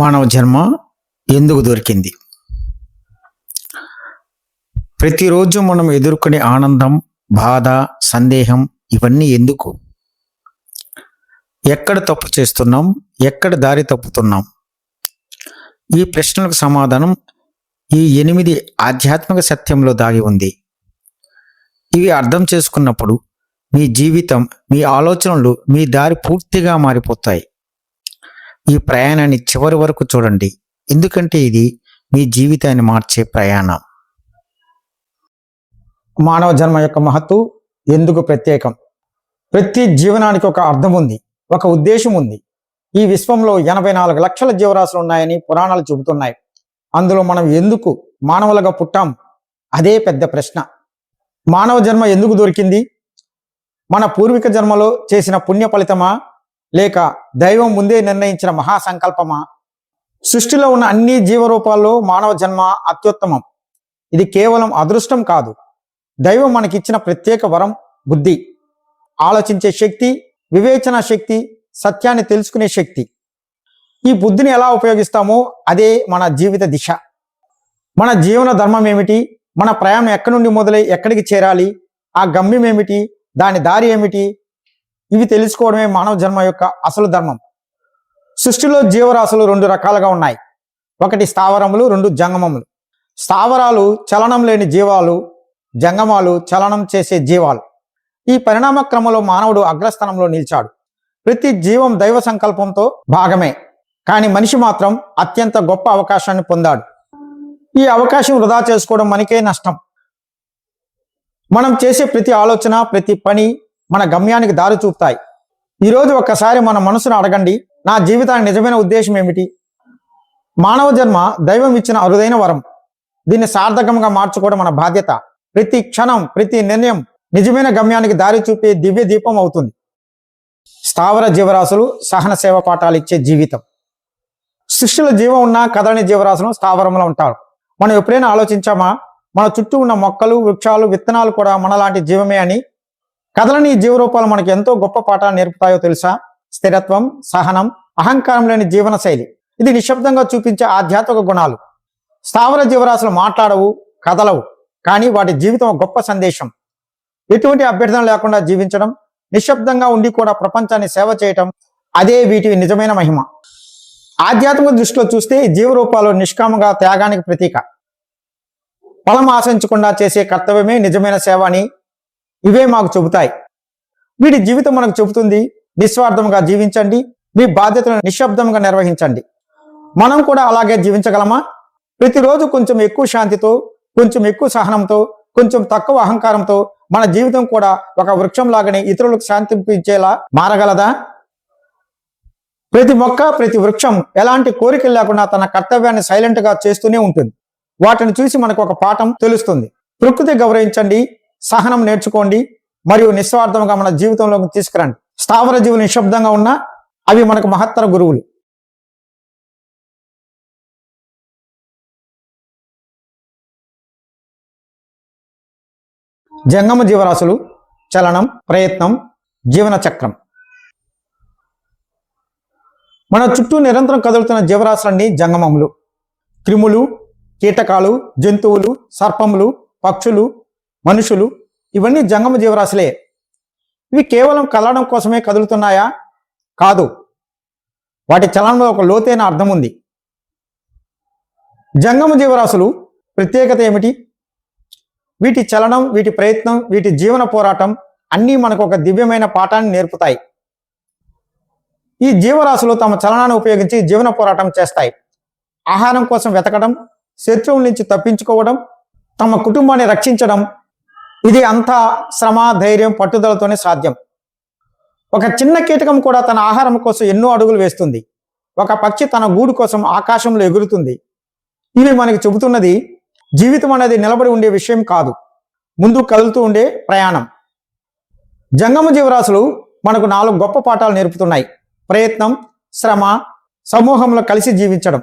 మానవ జన్మ ఎందుకు దొరికింది? ప్రతిరోజు మనం ఎదుర్కొనే ఆనందం బాధ సందేహం ఇవన్నీ ఎందుకు? ఎక్కడ తప్పు చేస్తున్నాం? ఎక్కడ దారి తప్పుతున్నాం? ఈ ప్రశ్నలకు సమాధానం ఈ ఎనిమిది ఆధ్యాత్మిక సత్యంలో దాగి ఉంది. ఇవి అర్థం చేసుకున్నప్పుడు మీ జీవితం మీ ఆలోచనలు మీ దారి పూర్తిగా మారిపోతాయి. ఈ ప్రయాణాన్ని చివరి వరకు చూడండి. ఎందుకంటే ఇది మీ జీవితాన్ని మార్చే ప్రయాణం. మానవ జన్మ యొక్క మహత్తు ఎందుకు ప్రత్యేకం? ప్రతి జీవనానికి ఒక అర్థం ఉంది ఒక ఉద్దేశం ఉంది. ఈ విశ్వంలో ఎనభై నాలుగు లక్షల జీవరాశులు ఉన్నాయని పురాణాలు చెబుతున్నాయి. అందులో మనం ఎందుకు మానవులుగా పుట్టాం? అదే పెద్ద ప్రశ్న. మానవ జన్మ ఎందుకు దొరికింది? మన పూర్వీక జన్మలో చేసిన పుణ్య ఫలితమా? లేక దైవం ముందే నిర్ణయించిన మహాసంకల్పమా? సృష్టిలో ఉన్న అన్ని జీవరూపాల్లో మానవ జన్మ అత్యుత్తమం. ఇది కేవలం అదృష్టం కాదు. దైవం మనకిచ్చిన ప్రత్యేక వరం బుద్ధి. ఆలోచించే శక్తి వివేచన శక్తి సత్యాన్ని తెలుసుకునే శక్తి. ఈ బుద్ధిని ఎలా ఉపయోగిస్తామో అదే మన జీవిత దిశ. మన జీవన ధర్మం ఏమిటి? మన ప్రయాణం ఎక్కడి నుండి మొదలై ఎక్కడికి చేరాలి? ఆ గమ్యం ఏమిటి? దాని దారి ఏమిటి? ఇవి తెలుసుకోవడమే మానవ జన్మ యొక్క అసలు ధర్మం. సృష్టిలో జీవరాశులు రెండు రకాలుగా ఉన్నాయి. ఒకటి స్థావరములు రెండు జంగమములు. స్థావరాలు చలనం లేని జీవాలు జంగమాలు చలనం చేసే జీవాలు. ఈ పరిణామ క్రమంలో మానవుడు అగ్రస్థానంలో నిలిచాడు. ప్రతి జీవం దైవ సంకల్పంతో భాగమే. కానీ మనిషి మాత్రం అత్యంత గొప్ప అవకాశాన్ని పొందాడు. ఈ అవకాశం వృధా చేసుకోవడం మనకే నష్టం. మనం చేసే ప్రతి ఆలోచన ప్రతి పని మన గమ్యానికి దారి చూపుతాయి. ఈరోజు ఒక్కసారి మన మనసును అడగండి నా జీవితానికి నిజమైన ఉద్దేశం ఏమిటి? మానవ జన్మ దైవం ఇచ్చిన అరుదైన వరం. దీన్ని సార్థకంగా మార్చుకోవడం మన బాధ్యత. ప్రతి క్షణం ప్రతి నిర్ణయం నిజమైన గమ్యానికి దారి చూపే దివ్య దీపం అవుతుంది. స్థావర జీవరాశులు సహన సేవ పాఠాలు ఇచ్చే జీవితం. సృష్టిలో జీవం ఉన్న కదలని జీవరాశులు స్థావరంలో ఉంటారు. మనం ఎప్పుడైనా ఆలోచించామా? మన చుట్టూ ఉన్న మొక్కలు వృక్షాలు విత్తనాలు కూడా మనలాంటి జీవమే అని కథలని జీవరూపాలు మనకు ఎంతో గొప్ప పాఠాలు నేర్పుతాయో తెలుసా? స్థిరత్వం సహనం అహంకారం లేని జీవన శైలి ఇది నిశ్శబ్దంగా చూపించే ఆధ్యాత్మిక గుణాలు. స్థావర జీవరాశులు మాట్లాడవు కదలవు కానీ వాటి జీవితం గొప్ప సందేశం. ఎటువంటి అభ్యర్థన లేకుండా జీవించడం నిశ్శబ్దంగా ఉండి కూడా ప్రపంచాన్ని సేవ చేయటం అదే వీటి నిజమైన మహిమ. ఆధ్యాత్మిక దృష్టిలో చూస్తే జీవరూపాలు నిష్కామంగా త్యాగానికి ప్రతీక. ఫలం ఆశించకుండా చేసే కర్తవ్యమే నిజమైన సేవ అని ఇవే మాకు చెబుతాయి. వీటి జీవితం మనకు చెబుతుంది నిస్వార్థంగా జీవించండి మీ బాధ్యతలను నిశ్శబ్దంగా నిర్వహించండి. మనం కూడా అలాగే జీవించగలమా? ప్రతిరోజు కొంచెం ఎక్కువ శాంతితో కొంచెం ఎక్కువ సహనంతో కొంచెం తక్కువ అహంకారంతో మన జీవితం కూడా ఒక వృక్షం లాగానే ఇతరులకు శాంతింపించేలా మారగలదా? ప్రతి మొక్క ప్రతి వృక్షం ఎలాంటి కోరికలు లేకుండా తన కర్తవ్యాన్ని సైలెంట్గా చేస్తూనే ఉంటుంది. వాటిని చూసి మనకు ఒక పాఠం తెలుస్తుంది. ప్రకృతి గౌరవించండి సహనం నేర్చుకోండి మరియు నిస్వార్థంగా మన జీవితంలోకి తీసుకురండి. స్థావర జీవులు నిశ్శబ్దంగా ఉన్నా అవి మనకు మహత్తర గురువులు. జంగమ జీవరాశులు చలనం ప్రయత్నం జీవన చక్రం. మన చుట్టూ నిరంతరం కదులుతున్న జీవరాశులన్నీ జంగమములు. క్రిములు కీటకాలు జంతువులు సర్పములు పక్షులు మనుషులు ఇవన్నీ జంగమ జీవరాశులే. ఇవి కేవలం కలడం కోసమే కదులుతున్నాయా? కాదు. వాటి చలనంలో ఒక లోతైన అర్థం ఉంది. జంగమ జీవరాశులు ప్రత్యేకత ఏమిటి? వీటి చలనం వీటి ప్రయత్నం వీటి జీవన పోరాటం అన్నీ మనకు ఒక దివ్యమైన పాఠాన్ని నేర్పుతాయి. ఈ జీవరాశులు తమ చలనాన్ని ఉపయోగించి జీవన పోరాటం చేస్తాయి. ఆహారం కోసం వెతకడం శత్రువుల నుంచి తప్పించుకోవడం తమ కుటుంబాన్ని రక్షించడం ఇది అంతా శ్రమ ధైర్యం పట్టుదలతోనే సాధ్యం. ఒక చిన్న కీటకం కూడా తన ఆహారం కోసం ఎన్నో అడుగులు వేస్తుంది. ఒక పక్షి తన గూడు కోసం ఆకాశంలో ఎగురుతుంది. ఇవి మనకి చెబుతున్నది జీవితం అనేది నిలబడి ఉండే విషయం కాదు. ముందు కదులుతూ ఉండే ప్రయాణం. జంగమ జీవరాశులు మనకు నాలుగు గొప్ప పాఠాలు నేర్పుతున్నాయి. ప్రయత్నం శ్రమ సమూహంలో కలిసి జీవించడం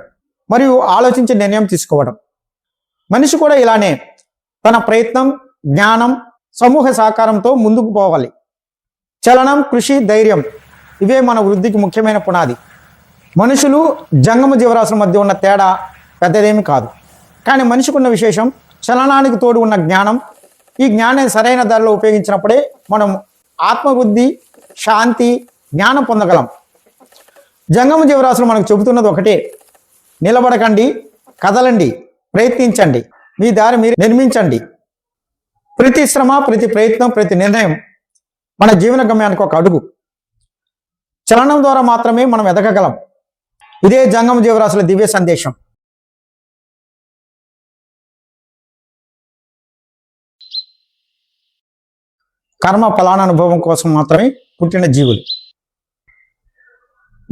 మరియు ఆలోచించి నిర్ణయం తీసుకోవడం. మనిషి కూడా ఇలానే తన ప్రయత్నం జ్ఞానం సమూహ సహకారంతో ముందుకు పోవాలి. చలనం కృషి ధైర్యం ఇవే మన వృద్ధికి ముఖ్యమైన పునాది. మనుషులు జంగమ జీవరాశుల మధ్య ఉన్న తేడా పెద్దదేమీ కాదు. కానీ మనిషికి ఉన్న విశేషం చలనానికి తోడు ఉన్న జ్ఞానం. ఈ జ్ఞానాన్ని సరైన ధరలో ఉపయోగించినప్పుడే మనం ఆత్మబుద్ధి శాంతి జ్ఞానం పొందగలం. జంగమ జీవరాశులు మనకు చెబుతున్నది ఒకటే. నిలబడకండి కదలండి ప్రయత్నించండి. మీ దారి మీరు నిర్మించండి. ప్రతి శ్రమ ప్రతి ప్రయత్నం ప్రతి నిర్ణయం మన జీవన గమ్యానికి ఒక అడుగు. చలనం ద్వారా మాత్రమే మనం ఎదగగలం. ఇదే జంగమ జీవరాశుల దివ్య సందేశం. కర్మ ఫలానుభవం కోసం మాత్రమే పుట్టిన జీవులు.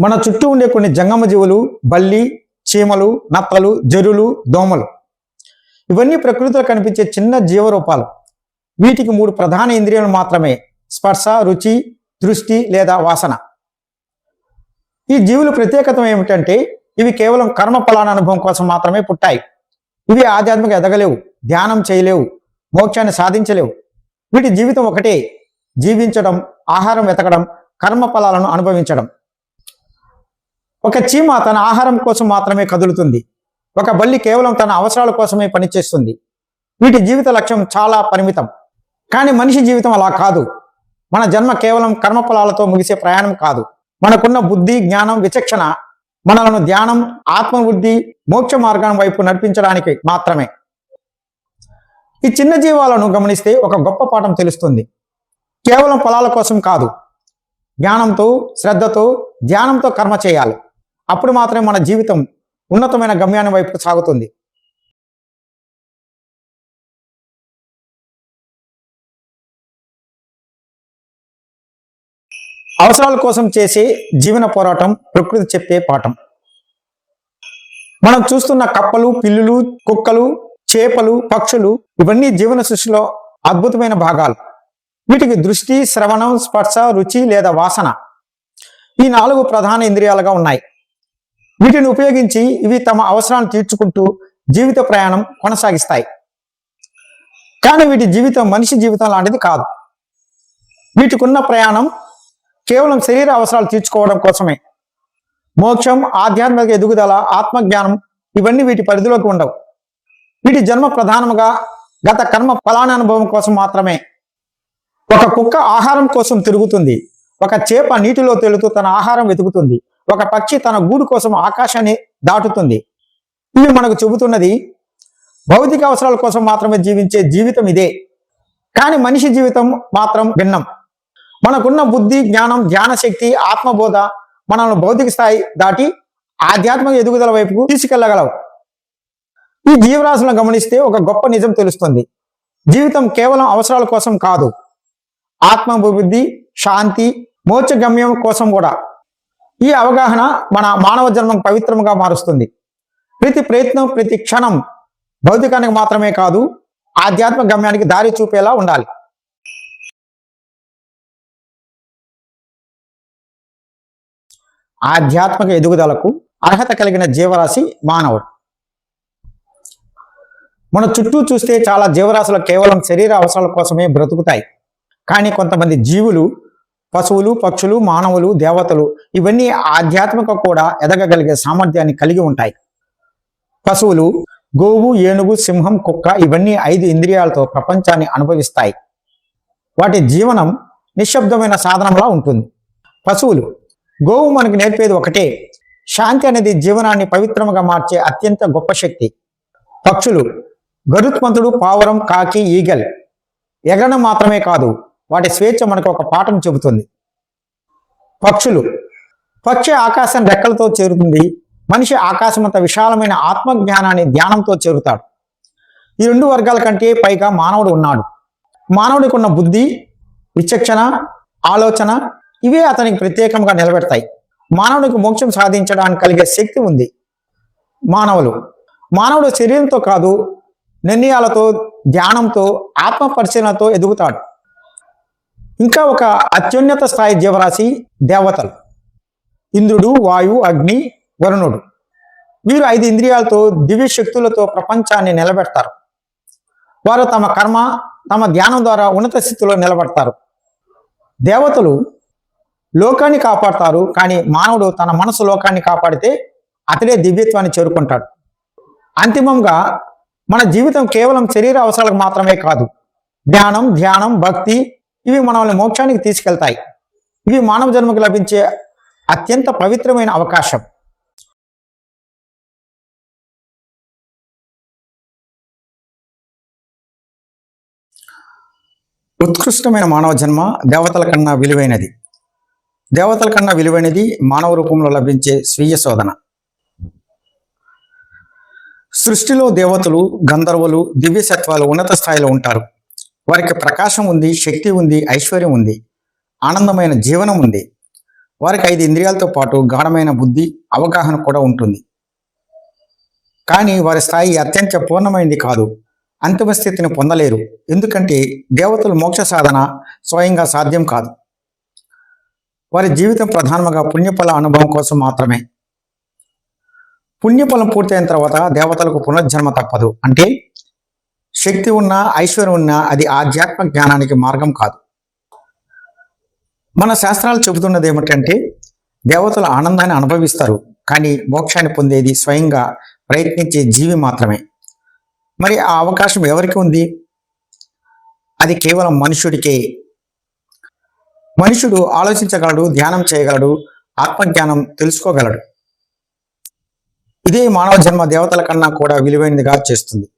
మన చుట్టూ ఉండే కొన్ని జంగమ జీవులు బల్లి చీమలు నత్తలు జరులు దోమలు. ఇవన్నీ ప్రకృతిలో కనిపించే చిన్న జీవరూపాలు. వీటికి మూడు ప్రధాన ఇంద్రియాలు మాత్రమే స్పర్శ రుచి దృష్టి లేదా వాసన. ఈ జీవుల ప్రత్యేకత ఏమిటంటే ఇవి కేవలం కర్మ ఫలాన అనుభవం కోసం మాత్రమే పుట్టాయి. ఇవి ఆధ్యాత్మిక ఎదగలేవు ధ్యానం చేయలేవు మోక్షాన్ని సాధించలేవు. వీటి జీవితం ఒకటే జీవించడం ఆహారం వెతకడం కర్మ ఫలాలను అనుభవించడం. ఒక చీమ తన ఆహారం కోసం మాత్రమే కదులుతుంది. ఒక బల్లి కేవలం తన అవసరాల కోసమే పనిచేస్తుంది. వీటి జీవిత లక్ష్యం చాలా పరిమితం. కానీ మనిషి జీవితం అలా కాదు. మన జన్మ కేవలం కర్మఫలాలతో ముగిసే ప్రయాణం కాదు. మనకున్న బుద్ధి జ్ఞానం విచక్షణ మనలను ధ్యానం ఆత్మబుద్ధి మోక్ష మార్గం వైపు నడిపించడానికి మాత్రమే. ఈ చిన్న జీవాలను గమనిస్తే ఒక గొప్ప పాఠం తెలుస్తుంది. కేవలం ఫలాల కోసం కాదు. జ్ఞానంతో శ్రద్ధతో ధ్యానంతో కర్మ చేయాలి. అప్పుడు మాత్రమే మన జీవితం ఉన్నతమైన గమ్యాన్ని వైపు సాగుతుంది. అవసరాల కోసం చేసే జీవన పోరాటం ప్రకృతి చెప్పే పాఠం. మనం చూస్తున్న కప్పలు పిల్లులు కుక్కలు చేపలు పక్షులు ఇవన్నీ జీవన సృష్టిలో అద్భుతమైన భాగాలు. వీటికి దృష్టి శ్రవణం స్పర్శ రుచి లేదా వాసన ఈ నాలుగు ప్రధాన ఇంద్రియాలుగా ఉన్నాయి. వీటిని ఉపయోగించి ఇవి తమ అవసరాలను తీర్చుకుంటూ జీవిత ప్రయాణం కొనసాగిస్తాయి. కానీ వీటి జీవితం మనిషి జీవితం లాంటిది కాదు. వీటికున్న ప్రయాణం కేవలం శరీర అవసరాలు తీర్చుకోవడం కోసమే. మోక్షం ఆధ్యాత్మిక ఎదుగుదల ఆత్మజ్ఞానం ఇవన్నీ వీటి పరిధిలోకి ఉండవు. వీటి జన్మ ప్రధానముగా గత కర్మ ఫలానానుభవం కోసం మాత్రమే. ఒక కుక్క ఆహారం కోసం తిరుగుతుంది. ఒక చేప నీటిలో తేలుతూ తన ఆహారం వెతుకుతుంది. ఒక పక్షి తన గూడు కోసం ఆకాశాన్ని దాటుతుంది. ఇవి మనకు చెబుతున్నది భౌతిక అవసరాల కోసం మాత్రమే జీవించే జీవితం ఇదే. కానీ మనిషి జీవితం మాత్రం భిన్నం. మనకున్న బుద్ధి జ్ఞానం ధ్యాన శక్తి ఆత్మబోధ మనల్ని భౌతిక స్థాయి దాటి ఆధ్యాత్మిక ఎదుగుదల వైపుకు తీసుకెళ్ళగలవు. ఈ జీవరాశులను గమనిస్తే ఒక గొప్ప నిజం తెలుస్తుంది. జీవితం కేవలం అవసరాల కోసం కాదు. ఆత్మబుద్ధి శాంతి మోక్ష గమ్యం కోసం కూడా. ఈ అవగాహన మన మానవ జన్మం పవిత్రంగా మారుస్తుంది. ప్రతి ప్రయత్నం ప్రతి క్షణం భౌతికానికి మాత్రమే కాదు ఆధ్యాత్మిక గమ్యానికి దారి చూపేలా ఉండాలి. ఆధ్యాత్మిక ఎదుగుదలకు అర్హత కలిగిన జీవరాశి మానవుడు. మన చుట్టూ చూస్తే చాలా జీవరాశులు కేవలం శరీర అవసరాల కోసమే బ్రతుకుతాయి. కానీ కొంతమంది జీవులు పశువులు పక్షులు మానవులు దేవతలు ఇవన్నీ ఆధ్యాత్మిక కూడా ఎదగగలిగే సామర్థ్యాన్ని కలిగి ఉంటాయి. పశువులు గోవు ఏనుగు సింహం కుక్క ఇవన్నీ ఐదు ఇంద్రియాలతో ప్రపంచాన్ని అనుభవిస్తాయి. వాటి జీవనం నిశ్శబ్దమైన సాధనంలా ఉంటుంది. పశువులు గోవు మనకు నేర్పేది ఒకటే. శాంతి అనేది జీవనాన్ని పవిత్రముగా మార్చే అత్యంత గొప్ప శక్తి. పక్షులు గరుత్మంతుడు పావురం కాకి ఈగల్ ఎగరడం మాత్రమే కాదు వాటి స్వేచ్ఛ మనకు ఒక పాఠం చెబుతుంది. పక్షులు పక్షి ఆకాశం రెక్కలతో చేరుతుంది. మనిషి ఆకాశమంత విశాలమైన ఆత్మజ్ఞానాన్ని ధ్యానంతో చేరుతాడు. ఈ రెండు వర్గాల కంటే పైగా మానవుడు ఉన్నాడు. మానవుడికి ఉన్న బుద్ధి విచక్షణ ఆలోచన ఇవే అతనికి ప్రత్యేకంగా నిలబెడతాయి. మానవునికి మోక్షం సాధించడానికి కలిగే శక్తి ఉంది. మానవులు. మానవుడు శరీరంతో కాదు నిర్ణయాలతో ధ్యానంతో ఆత్మ పరిశీలనతో ఎదుగుతాడు. ఇంకా ఒక అత్యున్నత స్థాయి జీవరాశి దేవతలు. ఇంద్రుడు వాయు అగ్ని వరుణుడు. వీరు ఐదు ఇంద్రియాలతో దివ్య శక్తులతో ప్రపంచాన్ని నిలబెడతారు. వారు తమ కర్మ తమ ధ్యానం ద్వారా ఉన్నత స్థితిలో నిలబడతారు. దేవతలు లోకాన్ని కాపాడతారు కానీ మానవుడు తన మనసు లోకాన్ని కాపాడితే అతడే దివ్యత్వాన్ని చేరుకుంటాడు. అంతిమంగా మన జీవితం కేవలం శరీర అవసరాలకు మాత్రమే కాదు జ్ఞానం ధ్యానం భక్తి ఇవి మనల్ని మోక్షానికి తీసుకెళ్తాయి. ఇవి మానవ జన్మకు లభించే అత్యంత పవిత్రమైన అవకాశం. ఉత్కృష్టమైన మానవ జన్మ దేవతల కన్నా విలువైనది. దేవతల కన్నా విలువైనది మానవ రూపంలో లభించే స్వీయ శోధన. సృష్టిలో దేవతలు గంధర్వులు దివ్యసత్వాలు ఉన్నత స్థాయిలో ఉంటారు. వారికి ప్రకాశం ఉంది శక్తి ఉంది ఐశ్వర్యం ఉంది ఆనందమైన జీవనం ఉంది. వారికి ఐదు ఇంద్రియాలతో పాటు గాఢమైన బుద్ధి అవగాహన కూడా ఉంటుంది. కానీ వారి స్థాయి అత్యంత పూర్ణమైనది కాదు. అంతిమ స్థితిని పొందలేరు. ఎందుకంటే దేవతలు మోక్ష సాధన స్వయంగా సాధ్యం కాదు. వారి జీవితం ప్రధానంగా పుణ్యఫల అనుభవం కోసం మాత్రమే. పుణ్యఫలం పూర్తయిన తర్వాత దేవతలకు పునర్జన్మ తప్పదు. అంటే శక్తి ఉన్నా ఐశ్వర్యం ఉన్నా అది ఆధ్యాత్మ జ్ఞానానికి మార్గం కాదు. మన శాస్త్రాలు చెబుతున్నది ఏమిటంటే దేవతలు ఆనందాన్ని అనుభవిస్తారు. కానీ మోక్షాన్ని పొందేది స్వయంగా ప్రయత్నించే జీవి మాత్రమే. మరి ఆ అవకాశం ఎవరికి ఉంది? అది కేవలం మనుషుడికే మనుషుడు ఆలోచించగలడు ధ్యానం చేయగలడు ఆత్మజ్ఞానం తెలుసుకోగలడు. ఇదే మానవ జన్మ దేవతల కన్నా కూడా విలువైనదిగా చేస్తుంది.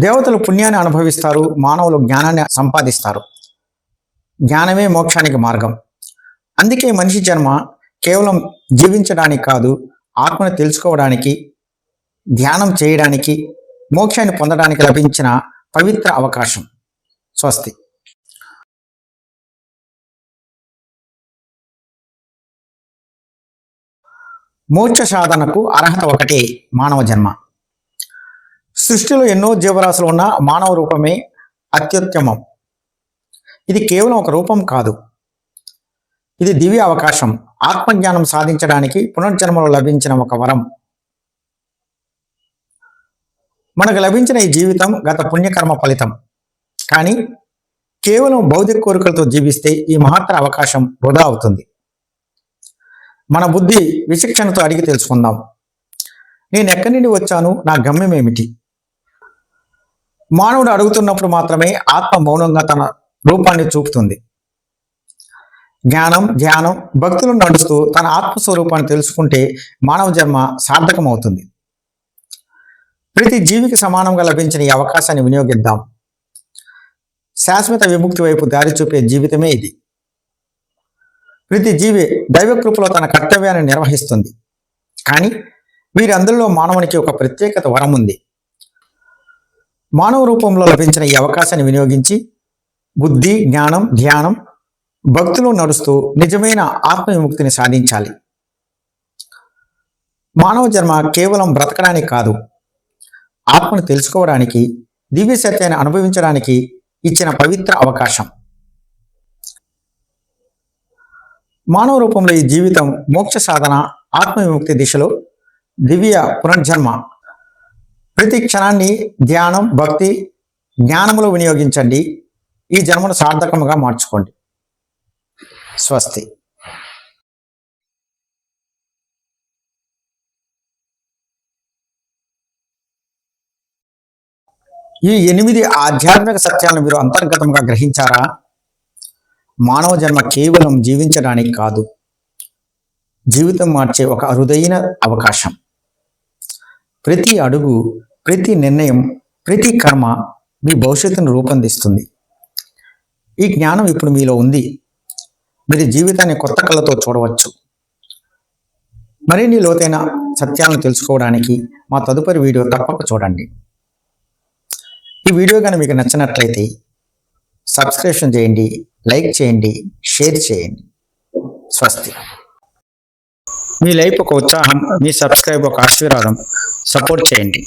దేవతలు పుణ్యాన్ని అనుభవిస్తారు మానవులు జ్ఞానాన్ని సంపాదిస్తారు. జ్ఞానమే మోక్షానికి మార్గం. అందుకే మనిషి జన్మ కేవలం జీవించడానికి కాదు ఆత్మను తెలుసుకోవడానికి ధ్యానం చేయడానికి మోక్షాన్ని పొందడానికి లభించిన పవిత్ర అవకాశం. స్వస్తి. మోక్ష సాధనకు అర్హత ఒకటే మానవ జన్మ. సృష్టిలో ఎన్నో జీవరాశులు ఉన్న మానవ రూపమే అత్యుత్తమం. ఇది కేవలం ఒక రూపం కాదు. ఇది దివ్య అవకాశం. ఆత్మజ్ఞానం సాధించడానికి పునర్జన్మలో లభించిన ఒక వరం. మనకు లభించిన ఈ జీవితం గత పుణ్యకర్మ ఫలితం. కానీ కేవలం భౌతిక కోరికలతో జీవిస్తే ఈ మహత్తర అవకాశం వృధా అవుతుంది. మన బుద్ధి విచక్షణతో అడిగి తెలుసుకుందాం. నేను ఎక్కడి నుండి వచ్చాను? నా గమ్యం ఏమిటి? మానవుడు అడుగుతున్నప్పుడు మాత్రమే ఆత్మ మౌనంగా తన రూపాన్ని చూపుతుంది. జ్ఞానం ధ్యానం భక్తులు నడుస్తూ తన ఆత్మస్వరూపాన్ని తెలుసుకుంటే మానవ జన్మ సార్థకమవుతుంది. ప్రతి జీవికి సమానంగా లభించిన ఈ అవకాశాన్ని వినియోగిద్దాం. శాశ్వత విముక్తి వైపు దారి చూపే జీవితమే ఇది. ప్రతి జీవి దైవకృపలో తన కర్తవ్యాన్ని నిర్వహిస్తుంది. కానీ వీరందరిలో మానవునికి ఒక ప్రత్యేకత వరం ఉంది. మానవ రూపంలో లభించిన ఈ అవకాశాన్ని వినియోగించి బుద్ధి జ్ఞానం ధ్యానం భక్తులు నడుస్తూ నిజమైన ఆత్మ విముక్తిని సాధించాలి. మానవ జన్మ కేవలం బ్రతకడానికి కాదు ఆత్మను తెలుసుకోవడానికి దివ్య సత్యాన్ని అనుభవించడానికి ఇచ్చిన పవిత్ర అవకాశం. మానవ రూపంలో ఈ జీవితం మోక్ష సాధన ఆత్మ విముక్తి దిశలో దివ్య పునర్జన్మ. ప్రతి క్షణాన్ని ధ్యానం భక్తి జ్ఞానములో వినియోగించండి. ఈ జన్మను సార్థకముగా మార్చుకోండి. స్వస్తి. ఈ ఎనిమిది ఆధ్యాత్మిక సత్యాలను మీరు అంతర్గతంగా గ్రహించారా? మానవ జన్మ కేవలం జీవించడానికి కాదు జీవితం మార్చే ఒక అరుదైన అవకాశం. ప్రతి అడుగు ప్రతి నిర్ణయం ప్రతి కర్మ మీ భవిష్యత్తును రూపొందిస్తుంది. ఈ జ్ఞానం ఇప్పుడు మీలో ఉంది. మీరు జీవితాన్ని కొత్త కళ్ళతో చూడవచ్చు. మరిన్ని లోతైన సత్యాలను తెలుసుకోవడానికి మా తదుపరి వీడియో తప్పక చూడండి. ఈ వీడియో కానీ మీకు నచ్చినట్లయితే సబ్స్క్రిప్షన్ చేయండి. లైక్ చేయండి షేర్ చేయండి. స్వస్తి. మీ లైఫ్ ఒక ఉత్సాహం మీ సబ్స్క్రైబ్ ఒక ఆశీర్వాదం. సపోర్ట్ చేయండి.